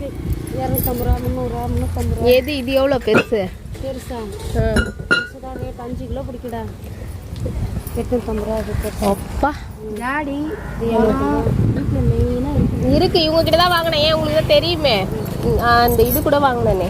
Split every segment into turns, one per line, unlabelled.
இருக்கு இரநூத்தம்பது ரூபா முந்நூறுரூவா முந்நூற்றம்பது ரூபா.
எது இது எவ்வளோ பெருசு?
பெருசா. பெருசுதான் ரேட் அஞ்சு கிலோ பிடிக்கடா. எட்நூற்றம்பது ரூபா பெருசு
அப்பா.
ஜாடி வீட்டில் மெயினாக இருக்கு.
இருக்கு இவங்க கிட்ட தான் வாங்கினேன். ஏன் உங்களுக்கு தான் தெரியுமே? அந்த இது கூட வாங்கினேனே.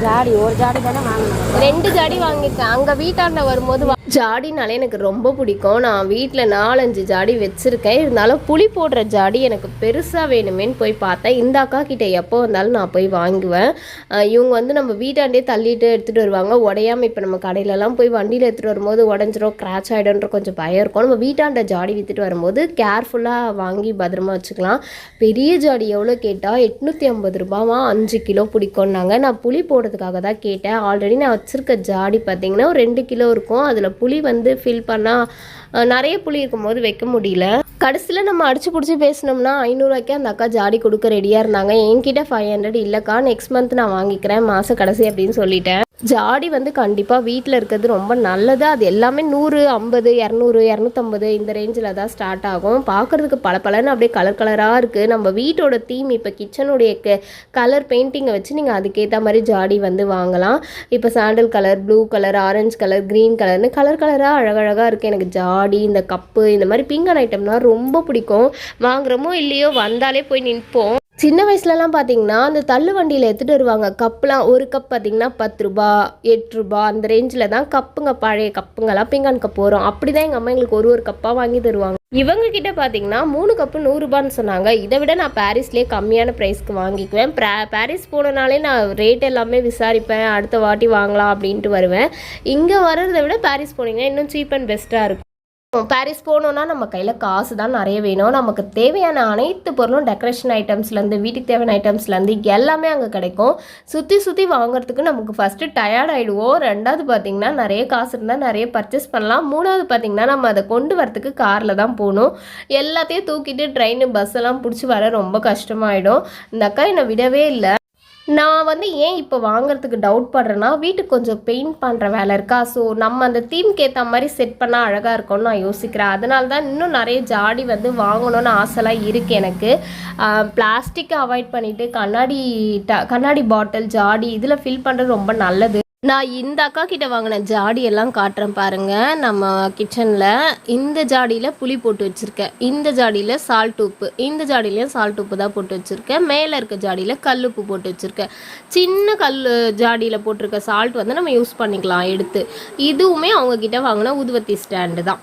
ஜாடி ஒரு ஜாடி தானே வாங்கினேன்
ரெண்டு ஜாடி வாங்கியிருக்கேன். அங்கே வீட்டாண்ட வரும்போது வா- ஜாடினாலே எனக்கு ரொம்ப பிடிக்கும். நான் வீட்டில் நாலஞ்சு ஜாடி வச்சுருக்கேன். இருந்தாலும் புளி போடுற ஜாடி எனக்கு பெருசாக வேணுமேன்னு போய் பார்த்தேன். இந்த அக்கா கிட்டே எப்போ வந்தாலும் நான் போய் வாங்குவேன். இவங்க வந்து நம்ம வீட்டாண்டே தள்ளிட்டு எடுத்துகிட்டு வருவாங்க. உடையாமல் இப்போ நம்ம கடையிலலாம் போய் வண்டியில் எடுத்துகிட்டு வரும்போது உடஞ்சிரும் கிராச் ஆகிடும்ன்ற கொஞ்சம் பயம் இருக்கும். நம்ம வீட்டாண்ட ஜாடி விற்றுட்டு வரும்போது கேர்ஃபுல்லாக வாங்கி பத்திரமா வச்சுக்கலாம். பெரிய ஜாடி எவ்வளோ கேட்டால் எட்நூற்றி ஐம்பது ரூபாவா? அஞ்சு கிலோ பிடிக்கும்னாங்க. நான் புளி போடுறதுக்காக தான் கேட்டேன். ஆல்ரெடி நான் வச்சுருக்க ஜாடி பார்த்தீங்கன்னா ஒரு ரெண்டு கிலோ இருக்கும். அதில் புளி வந்து ஃபில் பண்ணால் நிறைய புளி இருக்கும்போது வைக்க முடியல. கடைசியில் நம்ம அடிச்சு பிடிச்சி பேசினோம்னா ஐநூறுரூவாய்க்கே அந்த அக்கா ஜாடி கொடுக்க ரெடியாக இருந்தாங்க. என்கிட்ட ஃபைவ் ஹண்ட்ரட் இல்லைக்கா நெக்ஸ்ட் மந்த் நான் வாங்கிக்கிறேன் மாத கடைசி அப்படின்னு சொல்லிட்டேன். ஜாடி வந்து கண்டிப்பாக வீட்டில் இருக்கிறது ரொம்ப நல்லது. அது எல்லாமே நூறு ஐம்பது இரநூறு இரநூத்தம்பது இந்த ரேஞ்சில் தான் ஸ்டார்ட் ஆகும். பார்க்குறதுக்கு பல பலன்னு அப்படியே கலர் கலராக இருக்குது நம்ம வீட்டோட தீம் இப்போ கிச்சனுடைய கலர் பெயிண்டிங்கை வச்சு நீங்கள் அதுக்கேற்ற மாதிரி ஜாடி வந்து வாங்கலாம். இப்போ sandal colour blue colour orange colour green கலர்னு கலர் கலராக அழகழகாக இருக்குது எனக்கு ஜாடி இந்த கப்பு இந்த மாதிரி பிங்கன் ஐட்டம்னால் ரொம்ப பிடிக்கும். வாங்குகிறோமோ இல்லையோ வந்தாலே போய் நிற்போம். சின்ன வயசுலலாம் பார்த்தீங்கன்னா அந்த தள்ளு வண்டியில் எடுத்துகிட்டு வருவாங்க. கப்லாம் ஒரு கப் பார்த்தீங்கன்னா பத்து ரூபா எட்டு ரூபா அந்த ரேஞ்சில் தான் கப்புங்க பழைய கப்புங்கெல்லாம் பிங்கான் கப் வரும் அப்படி தான் எங்கள் அம்மா எங்களுக்கு ஒரு ஒரு கப்பாக வாங்கி தருவாங்க. இவங்க கிட்ட பார்த்தீங்கன்னா மூணு கப்பு நூறுரூபான்னு சொன்னாங்க. இதை விட நான் பாரிஸ்லேயே கம்மியான ப்ரைஸ்க்கு வாங்கிக்குவேன். ப்ரா- பாரிஸ் போனனாலே நான் ரேட் எல்லாமே விசாரிப்பேன். அடுத்த வாட்டி வாங்கலாம் அப்படின்ட்டு வருவேன். இங்கே வர்றதை விட பாரிஸ் போனீங்கன்னா இன்னும் சீப் அண்ட் பெஸ்ட்டாக இருக்கும். பாரிஸ் போனோன்னா நம்ம கையில் காசு தான் நிறைய வேணும். நமக்கு தேவையான அனைத்து பொருளும் டெக்கரேஷன் ஐட்டம்ஸ்லேருந்து வீட்டுக்கு தேவையான ஐட்டம்ஸ்லேருந்து எல்லாமே அங்கே கிடைக்கும். சுற்றி சுற்றி வாங்குறதுக்கு நமக்கு ஃபஸ்ட்டு டயர்ட் ஆகிடுவோம் ரெண்டாவது பார்த்திங்கன்னா நிறைய காசு இருந்தால் நிறைய பர்ச்சேஸ் பண்ணலாம். மூணாவது பார்த்திங்கன்னா நம்ம அதை கொண்டு வரத்துக்கு காரில் தான் போகணும். எல்லாத்தையும் தூக்கிட்டு ட்ரெயின் பஸ் எல்லாம் பிடிச்சி வர ரொம்ப கஷ்டமாயிடும். இந்த அக்கா என்னை விடவே இல்லை. நான் வந்து ஏன் இப்போ வாங்குறதுக்கு டவுட் படுறேன்னா வீட்டுக்கு கொஞ்சம் பெயிண்ட் பண்ணுற வேலை இருக்கா? ஸோ நம்ம அந்த தீம்க்கு ஏற்ற மாதிரி செட் பண்ணால் அழகாக இருக்கும்னு நான் யோசிக்கிறேன். அதனால தான் இன்னும் நிறைய ஜாடி வந்து வாங்கணும்னு ஆசைலாம் இருக்குது எனக்கு. பிளாஸ்டிக்கை அவாய்ட் பண்ணிவிட்டு கண்ணாடி ட கண்ணாடி பாட்டில் ஜாடி இதில் ஃபில் பண்ணுறது ரொம்ப நல்லது. நான் இந்த அக்கா கிட்ட வாங்கின ஜாடி எல்லாம் காட்டுறேன் பாருங்க. நம்ம கிச்சனில் இந்த ஜாடியில் புளி போட்டு வச்சுருக்கேன். இந்த ஜாடியில் சால்ட் உப்பு. இந்த ஜாடியிலையும் சால்ட் உப்பு தான் போட்டு வச்சுருக்கேன். மேலே இருக்க ஜாடியில் கல் உப்பு போட்டு வச்சுருக்கேன். சின்ன கல் ஜாடியில் போட்டிருக்க சால்ட் வந்து நம்ம யூஸ் பண்ணிக்கலாம் எடுத்து. இதுவுமே அவங்கக்கிட்ட வாங்கின உதுவத்தி ஸ்டாண்டு தான்.